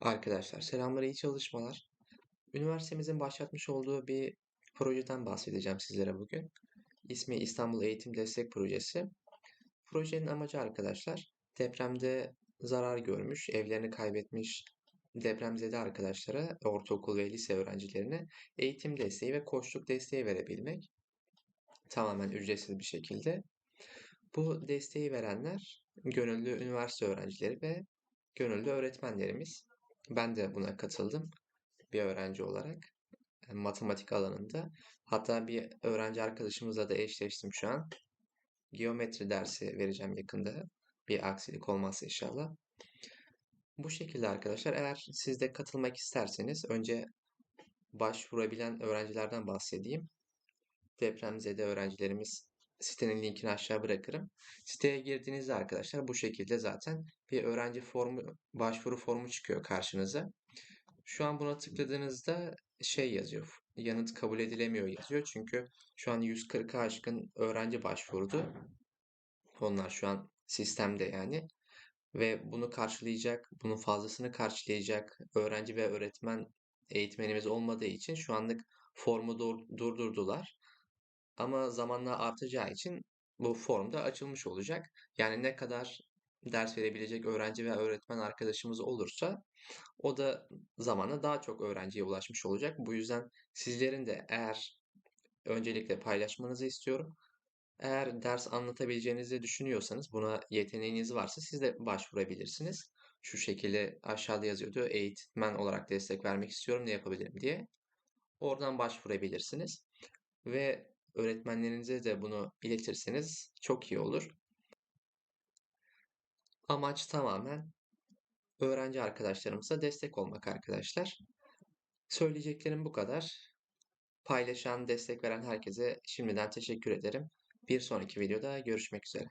Arkadaşlar selamlar, iyi çalışmalar. Üniversitemizin başlatmış olduğu bir projeden bahsedeceğim sizlere bugün. İsmi İstanbul Eğitim Destek Projesi. Projenin amacı arkadaşlar depremde zarar görmüş, evlerini kaybetmiş depremzede arkadaşlara, ortaokul ve lise öğrencilerine eğitim desteği ve koçluk desteği verebilmek. Tamamen ücretsiz bir şekilde. Bu desteği verenler gönüllü üniversite öğrencileri ve gönüllü öğretmenlerimiz. Ben de buna katıldım bir öğrenci olarak matematik alanında. Hatta bir öğrenci arkadaşımızla da eşleştim şu an. Geometri dersi vereceğim yakında. Bir aksilik olmazsa inşallah. Bu şekilde arkadaşlar eğer siz de katılmak isterseniz önce başvurabilen öğrencilerden bahsedeyim. Depremzede öğrencilerimiz sitenin linkini aşağı bırakırım. Siteye girdiğinizde arkadaşlar bu şekilde zaten bir öğrenci formu, başvuru formu çıkıyor karşınıza. Şu an buna tıkladığınızda şey yazıyor. Yanıt kabul edilemiyor yazıyor. Çünkü şu an 140'a aşkın öğrenci başvurdu. Onlar şu an sistemde yani. Ve bunu karşılayacak, bunun fazlasını karşılayacak öğrenci ve öğretmen eğitmenimiz olmadığı için şu anlık formu dur- durdurdular. Ama zamanla artacağı için bu form da açılmış olacak. Yani ne kadar ders verebilecek öğrenci ve öğretmen arkadaşımız olursa o da zamanla daha çok öğrenciye ulaşmış olacak. Bu yüzden sizlerin de eğer öncelikle paylaşmanızı istiyorum. Eğer ders anlatabileceğinizi düşünüyorsanız, buna yeteneğiniz varsa siz de başvurabilirsiniz. Şu şekilde aşağıda yazıyordu. Eğitmen olarak destek vermek istiyorum, ne yapabilirim diye. Oradan başvurabilirsiniz. Ve öğretmenlerinize de bunu iletirseniz çok iyi olur. Amaç tamamen öğrenci arkadaşlarımıza destek olmak arkadaşlar. Söyleyeceklerim bu kadar. Paylaşan, destek veren herkese şimdiden teşekkür ederim. Bir sonraki videoda görüşmek üzere.